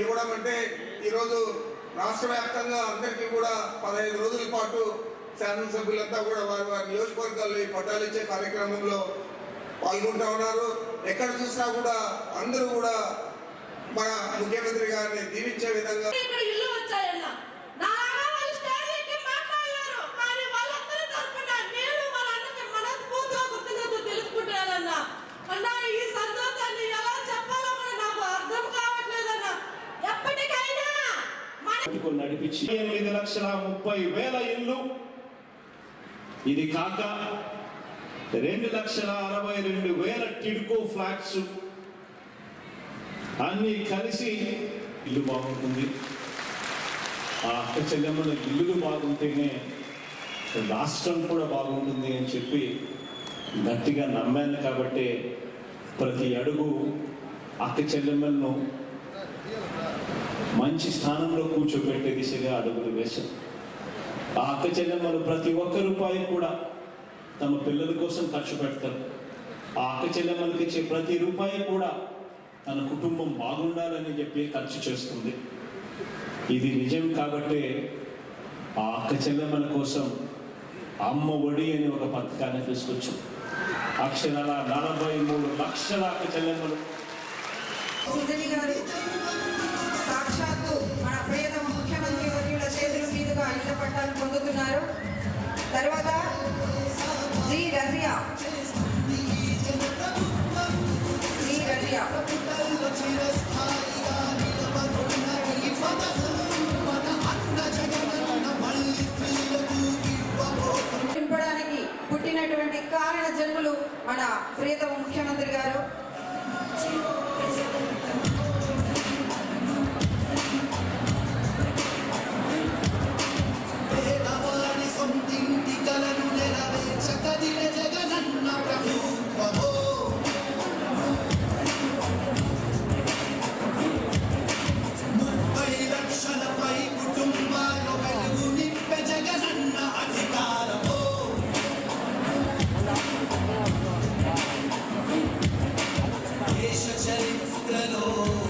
ఇవ్వడం అంటే ఈరోజు రాష్ట్ర వ్యాప్తంగా అందరికీ కూడా పదహైదు రోజుల పాటు శాసనసభ్యులంతా కూడా వారి వారి నియోజకవర్గాల్లో ఈ పట్టాలు ఇచ్చే కార్యక్రమంలో పాల్గొంటూ ఉన్నారు. ఎక్కడ చూసినా కూడా అందరూ కూడా మన ముఖ్యమంత్రి గారిని దీవించే విధంగా పట్టుకొని నడిపించి ఎనిమిది లక్షల ముప్పై వేల ఇల్లు ఇది కాక రెండు లక్షల అరవై రెండు వేల టిడ్కో ఫ్లాట్స్. అన్ని కలిసి ఇల్లు బాగుంటుంది. ఆ అక్క చెల్లెమ్మల ఇల్లులు బాగుంటేనే రాష్ట్రం కూడా బాగుంటుంది అని చెప్పి గట్టిగా నమ్మాను కాబట్టి ప్రతి అడుగు అక్క చెల్లెమ్మలను మంచి స్థానంలో కూర్చోబెట్టే దిశగా అడుగులు వేశారు. ఆ అక్క చెల్లెమ్మలు ప్రతి ఒక్క రూపాయి కూడా తమ పిల్లల కోసం ఖర్చు పెడతారు. ఆ అక్క చెల్లెమ్మలకి ఇచ్చే ప్రతి రూపాయి కూడా తన కుటుంబం బాగుండాలని చెప్పి ఖర్చు చేస్తుంది. ఇది నిజం కాబట్టే ఆ అక్క చెల్లెమ్మల కోసం అమ్మ ఒడి అని ఒక పథకాన్ని తీసుకొచ్చాం. అక్షరాల నలభై మూడు లక్షల అక్క చెల్లెమ్మలు. తర్వాత జి రజియా. జి రజియా. నింపడానికి పుట్టినటువంటి కారణ జన్మలు మన ప్రియత ముఖ్యమంత్రి గారు. شجر فوق الأرض